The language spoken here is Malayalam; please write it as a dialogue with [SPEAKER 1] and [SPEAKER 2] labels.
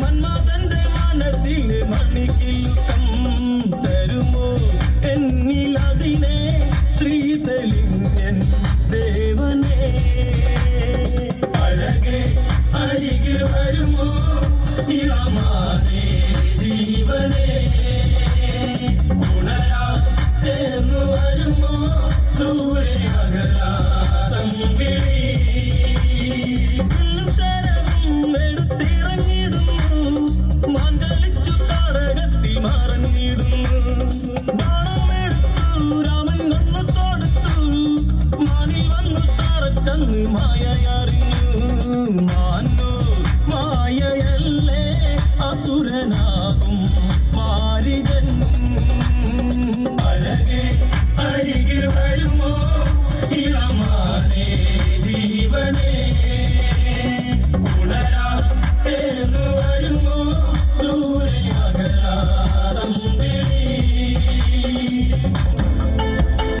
[SPEAKER 1] മന്മഥന്റെ മനസ്സിൽ മണിക്കിലുക്കം ಮಾಯಯಲ್ಲೇ ಅಸುರನ